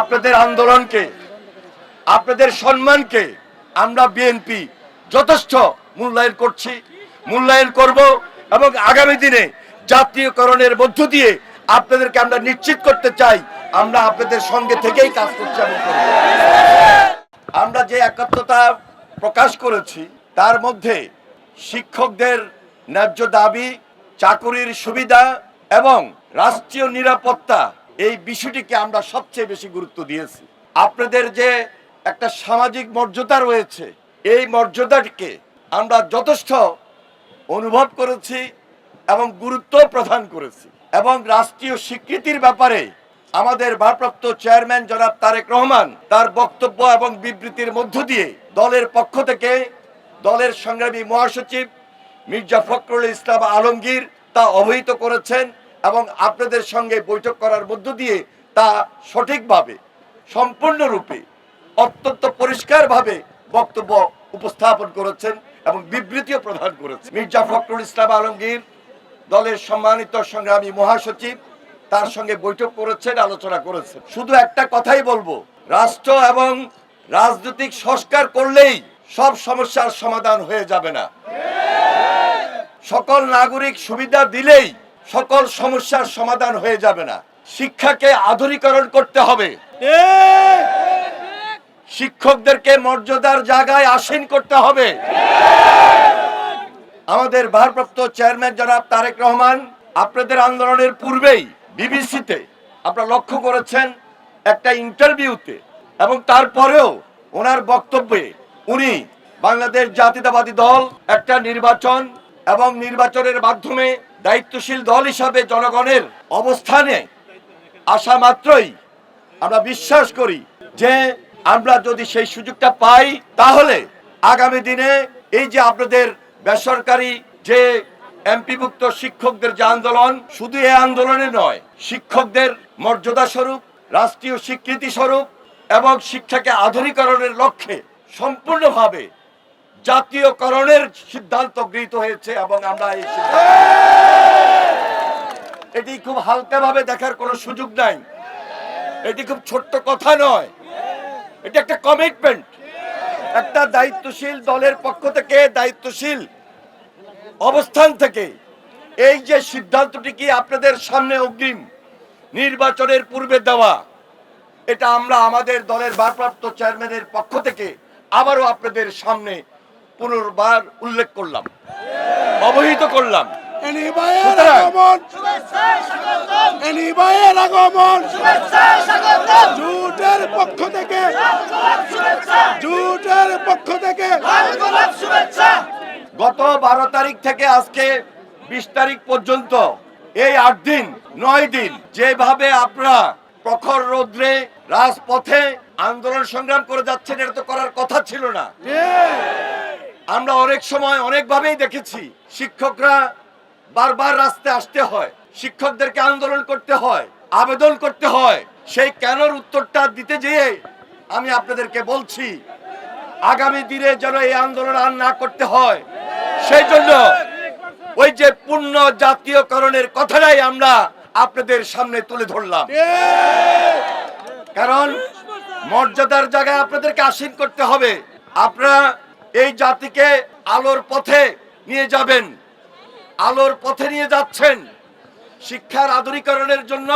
আপনাদের আন্দোলনকে, আপনাদের সম্মানকে আমরা বিএনপি যথেষ্ট মূল্যায়ন করছি, মূল্যায়ন করব এবং আগামী দিনে জাতীয়করণের মধ্য দিয়ে আপনাদেরকে আমরা নিশ্চিত করতে চাই, আমরা আপনাদের সঙ্গে থেকেই কাজ করছি আমরা যে একাত্মতা প্রকাশ করেছি, তার মধ্যে শিক্ষকদের ন্যায্য দাবি, চাকুরির সুবিধা এবং রাষ্ট্রীয় নিরাপত্তা এই বিষয়টিকে আমরা সবচেয়ে বেশি গুরুত্ব দিয়েছি। আপনাদের যে একটা সামাজিক মর্যাদা রয়েছে, এই মর্যাদাটিকে আমরা যথেষ্ট অনুভব করেছি এবং গুরুত্ব প্রদান করেছি। এবং রাষ্ট্রীয় স্বীকৃতির ব্যাপারে আমাদের ভারপ্রাপ্ত চেয়ারম্যান জনাব তারেক রহমান তার বক্তব্য এবং বিবৃতির মধ্য দিয়ে দলের পক্ষ থেকে দলের সংগ্রামী মহাসচিব মির্জা ফখরুল ইসলাম আলমগীর তা অবহিত করেছেন। এবং আপনাদের সঙ্গে বৈঠক করার মধ্য দিয়ে তা সঠিকভাবে, সম্পূর্ণরূপে, অত্যন্ত পরিষ্কারভাবে বক্তব্য উপস্থাপন করেছেন এবং বিবৃতিও প্রদান করেছেন। মির্জা ফখরুল ইসলাম আলমগীর দলের সম্মানিত সংগ্রামী মহাসচিব, তার সঙ্গে বৈঠক করেছেন, আলোচনা করেছেন। শুধু একটা কথাই বলব, রাষ্ট্র এবং রাজনৈতিক সংস্কার করলেই সব সমস্যার সমাধান হয়ে যাবে না। সকল নাগরিক সুবিধা দিলেই সকল সমস্যার সমাধান হয়ে যাবে না। শিক্ষাকে আধুনিকরণ করতে হবে। শিক্ষকদেরকে মর্যাদার জায়গায় আসীন করতে হবে। আমাদের ভারপ্রাপ্ত চেয়ারম্যান জনাব তারেক রহমান আপনাদের আন্দোলনের পূর্বেই বিবিসিতে আপনারা লক্ষ্য করেছেন একটা ইন্টারভিউতে এবং তারপরেও ওনার বক্তব্যে উনি বাংলাদেশ জাতীয়তাবাদী দল একটা নির্বাচন এবং নির্বাচনের মাধ্যমে দায়িত্বশীল দল হিসাবে জনগণের অবস্থানে আসা মাত্রই আমরা বিশ্বাস করি যে আমরা যদি সেই সুযোগটা পাই, তাহলে আগামী দিনে এই যে আপনাদের বেসরকারি যে এমপিভুক্ত শিক্ষকদের যে আন্দোলন, শুধু এই আন্দোলনে নয়, শিক্ষকদের মর্যাদা স্বরূপ, রাষ্ট্রীয় স্বীকৃতি স্বরূপ এবং শিক্ষাকে আধুনিকরণের লক্ষ্যে সম্পূর্ণভাবে জাতীয়করণের সিদ্ধান্ত গৃহীত হয়েছে এবং আমরা এই এটি খুব হালকাভাবে দেখার কোনো সুযোগ নাই। এটি খুব ছোট্ট কথা নয়। এটি একটা কমিটমেন্ট একটা দায়িত্বশীল দলের পক্ষ থেকে দায়িত্বশীল অবস্থান থেকে এই যে সিদ্ধান্তটি কি আপনাদের সামনে অগ্রিম নির্বাচনের পূর্বে দেওয়া, এটা আমরা আমাদের দলের ভারপ্রাপ্ত চেয়ারম্যানের পক্ষ থেকে আবারও আপনাদের সামনে পুনর্বার উল্লেখ করলাম অবহিত করলাম। জুটের পক্ষ থেকে। জুটের পক্ষ থেকে। গত বারো তারিখ থেকে আজকে বিশ তারিখ পর্যন্ত এই আট দিন নয় দিন যেভাবে আপনারা প্রখর রৌদ্রে রাজপথে আন্দোলন সংগ্রাম করে যাচ্ছেন এটা তো করার কথা ছিল না। আমরা অনেক সময় অনেকভাবেই দেখেছি, শিক্ষকরা বারবার রাস্তায় আসতে হয়, শিক্ষকদেরকে আন্দোলন করতে হয়, আবেদন করতে হয়। সেই কেনর উত্তরটা দিতে যেয়ে আমি আপনাদেরকে বলছি, আগামী দিনে যেন এই আন্দোলন আর না করতে হয়। সেই জন্য ওই যে পূর্ণ জাতীয়করণের কথাটাই আমরা আপনাদের সামনে তুলে ধরলাম। কারণ মর্যাদার জায়গায় আপনাদেরকে আসীন করতে হবে। আপনারা এই জাতিকে আলোর পথে নিয়ে যাবেন। আলোর পথে নিয়ে যাচ্ছেন। শিক্ষার আধুনিকরণের জন্য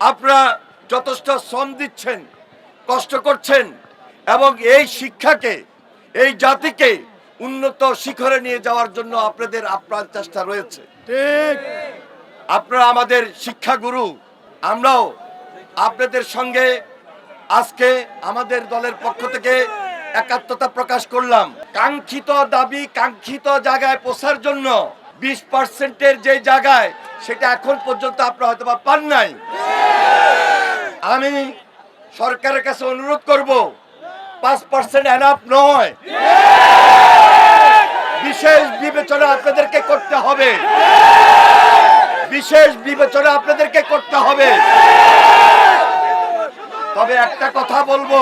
আপনারা যথেষ্ট শ্রম দিচ্ছেন কষ্ট করছেন এবং এই শিক্ষাকে এই জাতিকে উন্নত শিখরে নিয়ে যাওয়ার জন্য আপনাদের আপ্রাণ চেষ্টা রয়েছে। ঠিক। আপনারা আমাদের শিক্ষাগুরু আমরাও আপনাদের সঙ্গে আজকে আমাদের দলের পক্ষ থেকে একাত্মতা প্রকাশ করলাম। কাঙ্ক্ষিত দাবি কাঙ্ক্ষিত জায়গায় পৌঁছার জন্য বিশ পার্সেন্টের যে জায়গায় সেটা এখন পর্যন্ত আপনারা হয়তো পান নাই। আমি সরকারের কাছে অনুরোধ করব, পাঁচ পার্সেন্ট এনাফ নয়। বিশেষ বিবেচনা আপনাদেরকে করতে হবে। বিশেষ বিবেচনা আপনাদেরকে করতে হবে। তবে একটা কথা বলব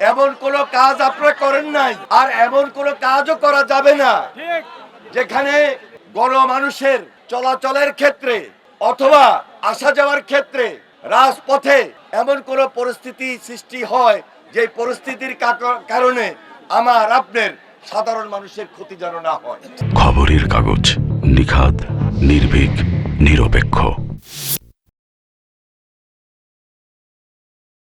এমন কোন কাজ আপনারা করেন নাই আর এমন কোন কাজও করা যাবে না। যেখানে গণমানুষের চলাচলের ক্ষেত্রে অথবা আসা যাওয়ার ক্ষেত্রে রাজপথে এমন কোনো পরিস্থিতি সৃষ্টি হয় যে পরিস্থিতির কারণে আমার আপনার সাধারণ মানুষের ক্ষতি যেন না হয়। খবরের কাগজ নিখাদ নির্ভীক নিরপেক্ষ।